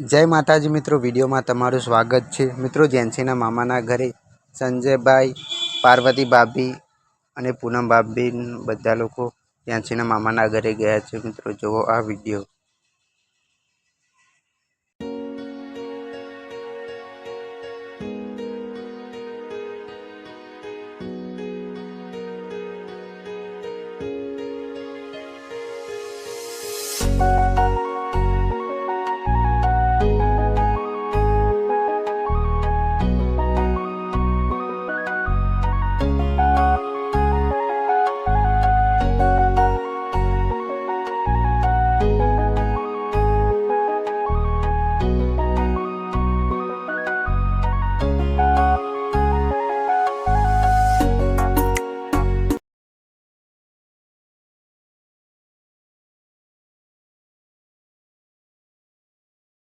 જય માતાજી મિત્રો, વિડીયોમાં તમારું સ્વાગત છે. મિત્રો, જેન્સીના મામાના ઘરે સંજયભાઈ, પાર્વતી ભાભી અને પૂનમ ભાભી બધા લોકો જેન્સીના મામાના ઘરે ગયા છે. મિત્રો, જુઓ આ વીડિયો.